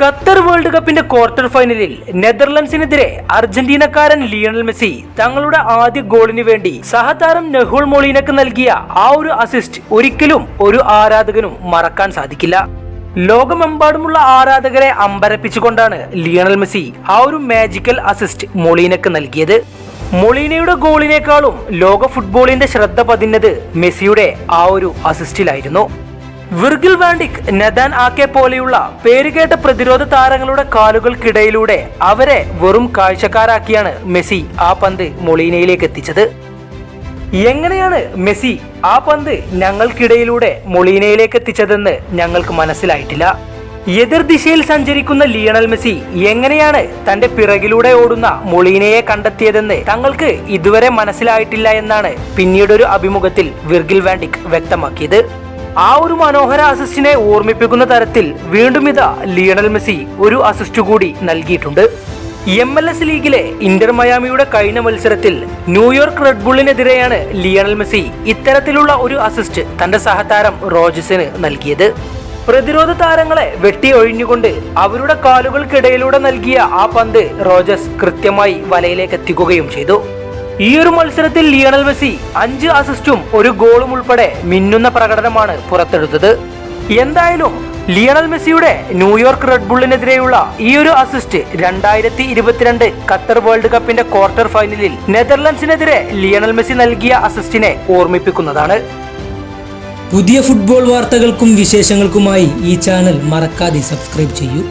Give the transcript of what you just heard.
Qatar world കപ്പിന്റെ quarter ഫൈനലിൽ നെതർലൻഡ്സിനെതിരെ അർജന്റീനക്കാരൻ Lionel Messi തങ്ങളുടെ ആദ്യ ഗോളിന് വേണ്ടി സഹതാരം നെഹുൾ മൊളീനക്ക് നൽകിയ ആ ഒരു അസിസ്റ്റ് ഒരിക്കലും ഒരു ആരാധകനും മറക്കാൻ സാധിക്കില്ല. ലോകമെമ്പാടുമുള്ള ആരാധകരെ അമ്പരപ്പിച്ചുകൊണ്ടാണ് ലിയണൽ മെസ്സി ആ ഒരു മാജിക്കൽ അസിസ്റ്റ് മൊളീനക്ക് നൽകിയത്. മൊളീനയുടെ ഗോളിനേക്കാളും ലോക ഫുട്ബോളിന്റെ ശ്രദ്ധ പതിഞ്ഞത് മെസ്സിയുടെ ആ ഒരു അസിസ്റ്റിലായിരുന്നു വിർഗിൽ വാണ്ടിക് നദാൻ ആക്കെ പോലെയുള്ള പേരുകേട്ട പ്രതിരോധ താരങ്ങളുടെ കാലുകൾക്കിടയിലൂടെ അവരെ വെറും കാഴ്ചക്കാരാക്കിയാണ് മെസ്സി ആ പന്ത് മൊളീനയിലേക്ക് എത്തിച്ചത്. എങ്ങനെയാണ് മെസ്സി ആ പന്ത് ഞങ്ങൾക്കിടയിലൂടെ മൊളീനയിലേക്ക് എത്തിച്ചതെന്ന് ഞങ്ങൾക്ക് മനസ്സിലായിട്ടില്ല. എതിർ ദിശയിൽ സഞ്ചരിക്കുന്ന ലിയണൽ മെസ്സി എങ്ങനെയാണ് തന്റെ പിറകിലൂടെ ഓടുന്ന മൊളീനയെ കണ്ടെത്തിയതെന്ന് തങ്ങൾക്ക് ഇതുവരെ മനസ്സിലായിട്ടില്ല എന്നാണ് പിന്നീടൊരു അഭിമുഖത്തിൽ വിർഗിൽ വാണ്ടിക് വ്യക്തമാക്കിയത്. ആ ഒരു മനോഹര അസിസ്റ്റിനെ ഓർമ്മിപ്പിക്കുന്ന തരത്തിൽ വീണ്ടും ഇതാ ലിയണൽ മെസ്സി ഒരു അസിസ്റ്റ് കൂടി നൽകിയിട്ടുണ്ട്. എം എൽ എസ് ലീഗിലെ ഇന്റർ മയാമിയുടെ കഴിഞ്ഞ മത്സരത്തിൽ ന്യൂയോർക്ക് റെഡ് ബുള്ളിനെതിരെയാണ് ലിയണൽ മെസ്സി ഇത്തരത്തിലുള്ള ഒരു അസിസ്റ്റ് തന്റെ സഹതാരം റോജസിന് നൽകിയത്. പ്രതിരോധ താരങ്ങളെ വെട്ടി ഒഴിഞ്ഞുകൊണ്ട് അവരുടെ കാലുകൾക്കിടയിലൂടെ നൽകിയ ആ പന്ത് റോജസ് കൃത്യമായി വലയിലേക്ക് എത്തിക്കുകയും ചെയ്തു. ഈ ഒരു മത്സരത്തിൽ ലിയണൽ മെസ്സി അഞ്ച് അസിസ്റ്റും ഒരു ഗോളും ഉൾപ്പെടെ മിന്നുന്ന പ്രകടനമാണ് പുറത്തെടുത്തത്. എന്തായാലും ലിയണൽ മെസ്സിയുടെ ന്യൂയോർക്ക് റെഡ് ബുള്ളിനെതിരെയുള്ള ഈ ഒരു അസിസ്റ്റ് രണ്ടായിരത്തി ഇരുപത്തിരണ്ട് ഖത്തർ വേൾഡ് കപ്പിന്റെ ക്വാർട്ടർ ഫൈനലിൽ നെതർലൻഡ്സിനെതിരെ ലിയണൽ മെസ്സി നൽകിയ അസിസ്റ്റിനെ ഓർമ്മിപ്പിക്കുന്നതാണ്. പുതിയ ഫുട്ബോൾ വാർത്തകൾക്കും വിശേഷങ്ങൾക്കുമായി ഈ ചാനൽ മറക്കാതെ സബ്സ്ക്രൈബ് ചെയ്യൂ.